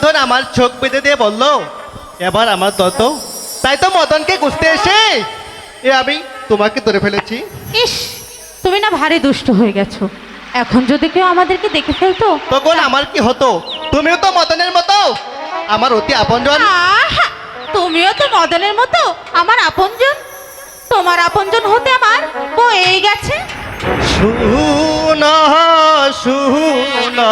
চোখ বেঁধে দিয়ে বলল এবার আমার তত তাই তো মদনকে খুঁজতে এসে এ আমি তোমাকে ধরে ফেলেছি। ইস তুমি না ভারী দুষ্ট হয়ে গেছো। এখন যদি কেউ আমাদেরকে দেখে ফেলতো তখন আমার কি হতো? তুমিও তো মদনের মতো। আমার অতি আপনজন। আহা! তুমিও তো মদনের মতো। আমার আপনজন? তোমার আপনজন হতে আমার বয়েই গেছে। শুনা শুনা।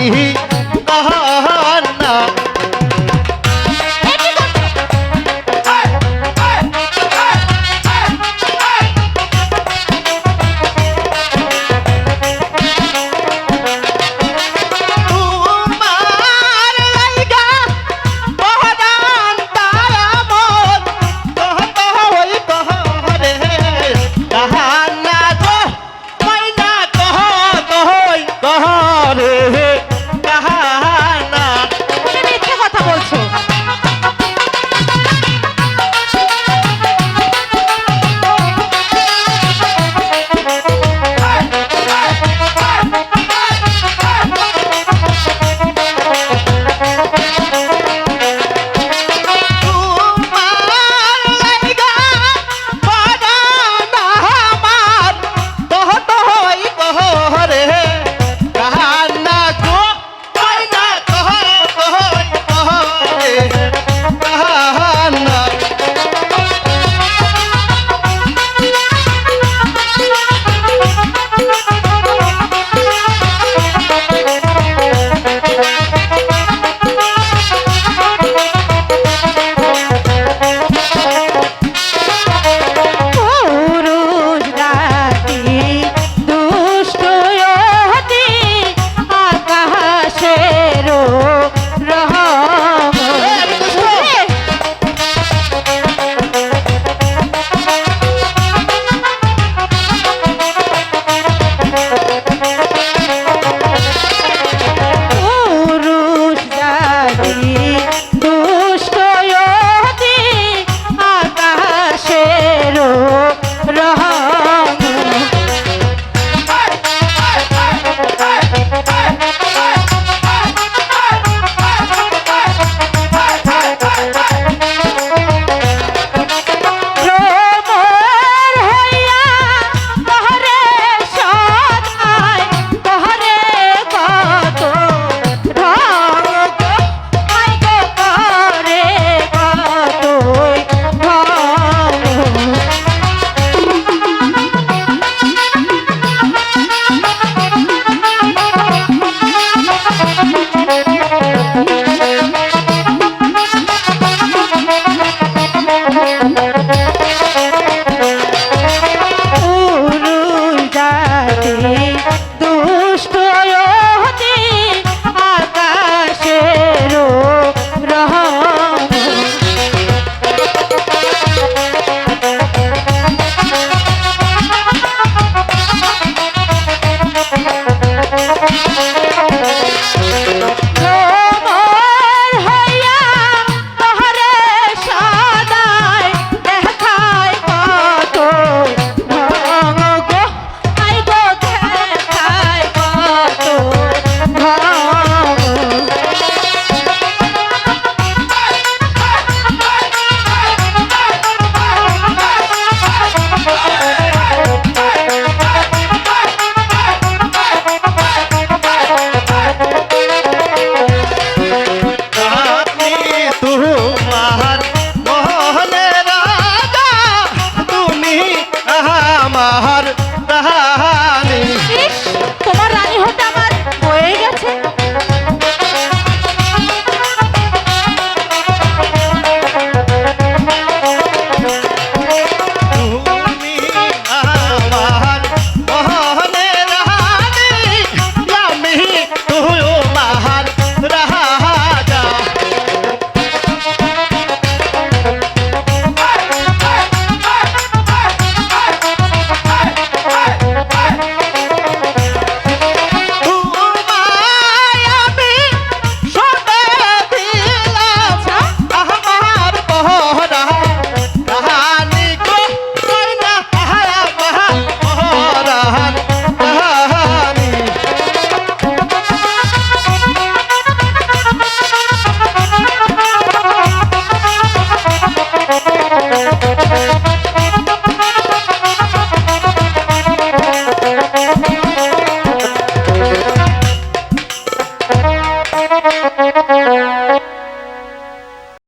ही